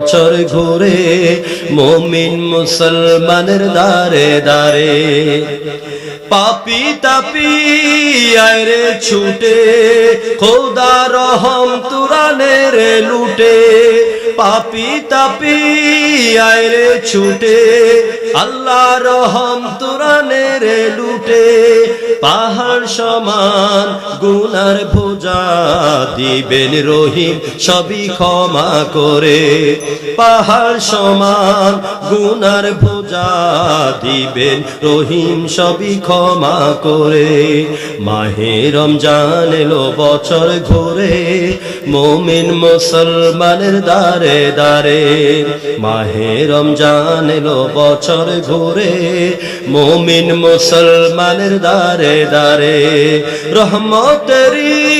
বছর ঘুরে মমিন মুসলমানের দারে দারে পাপি তাপি আয়রে ছুটে খোদা রহম তুরানের লুটে পাপি তাপি, আয়রে ছুটে। আল্লাহ রহম রে লুটে। পাহাড় সমান, গুনার ভোজা দিবেন রহিম, সবই ক্ষমা করে। পাহাড় সমান গুনার ভোজা দিবেন, রহিম সবই ক্ষমা করে। মাহে রমজান এলো বছর ঘুরে, মোমিন মুসলমানের দারে দারে মাহে রমজান এলো বছর ঘুরে, মোমিন মুসলমানের দারে দারে রহমতেরি